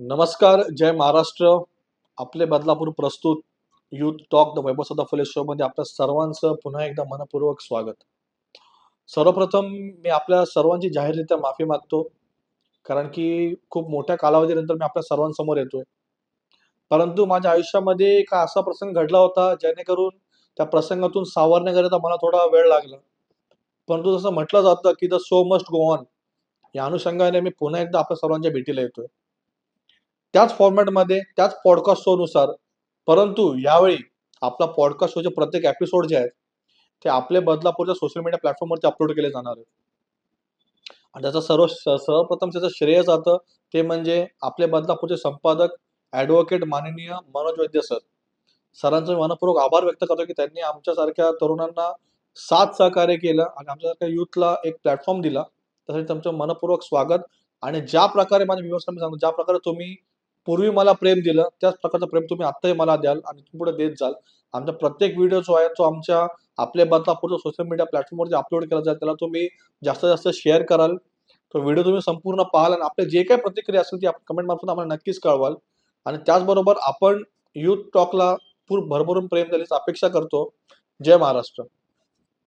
नमस्कार जय महाराष्ट्र. आपले बदलापूर प्रस्तुत युथ टॉक द वैभव सदा फुले शो मध्ये आपल्या सर्वांचं पुन्हा एकदा मनपूर्वक स्वागत. सर्वप्रथम मी आपल्या सर्वांची जाहीररित्या माफी मागतो कारण की खूप मोठ्या कालावधीनंतर मी आपल्या सर्वांसमोर येतोय. परंतु माझ्या आयुष्यामध्ये एक असा प्रसंग घडला होता जेणेकरून त्या प्रसंगातून सावरण्याकरिता मला थोडा वेळ लागला. परंतु जसं म्हटलं जातं की the show must go on या अनुषंगाने मी पुन्हा एकदा आपल्या सर्वांच्या भेटीला येतोय. त्याच फॉर्मॅटमध्ये त्याच पॉडकास्ट शोनुसार परंतु यावेळी आपला पॉडकास्ट शोचे प्रत्येक एपिसोड जे आहेत ते आपले बदलापूरच्या सोशल मीडिया प्लॅटफॉर्मवरती अपलोड केले जाणार आहेत. आणि त्याचं सर्व सर्वप्रथम त्याचं श्रेय जातं ते म्हणजे आपले बदलापूरचे संपादक ॲडव्होकेट माननीय मनोज वैद्य सर सरांचं मी मनपूर्वक आभार व्यक्त करतो की त्यांनी आमच्यासारख्या तरुणांना साथ सहकार्य केलं आणि आमच्यासारख्या युथला एक प्लॅटफॉर्म दिला. त्यासाठी तुमचं मनपूर्वक स्वागत. आणि ज्या प्रकारे माझ्या व्ह्युअर्सला मी सांगतो ज्या प्रकारे तुम्ही पूर्वी मला प्रेम दिलं त्याच प्रकारचं प्रेम तुम्ही आत्ताही मला द्याल आणि तुम्ही पुढे देत जाल. आमचा प्रत्येक व्हिडिओ जो आहे तो आमच्या आपल्या बदलापूरच्या सोशल मीडिया प्लॅटफॉर्मवरती अपलोड केला जाईल त्याला तुम्ही जास्तीत जास्त शेअर कराल. तो व्हिडिओ तुम्ही संपूर्ण पाहाल आणि आपले जे काही प्रतिक्रिया असेल ती कमेंट मार्फत आम्हाला नक्कीच कळवाल. आणि त्याचबरोबर आपण यूथ टॉकला पूर भरभरून प्रेम देण्याची अपेक्षा करतो. जय महाराष्ट्र.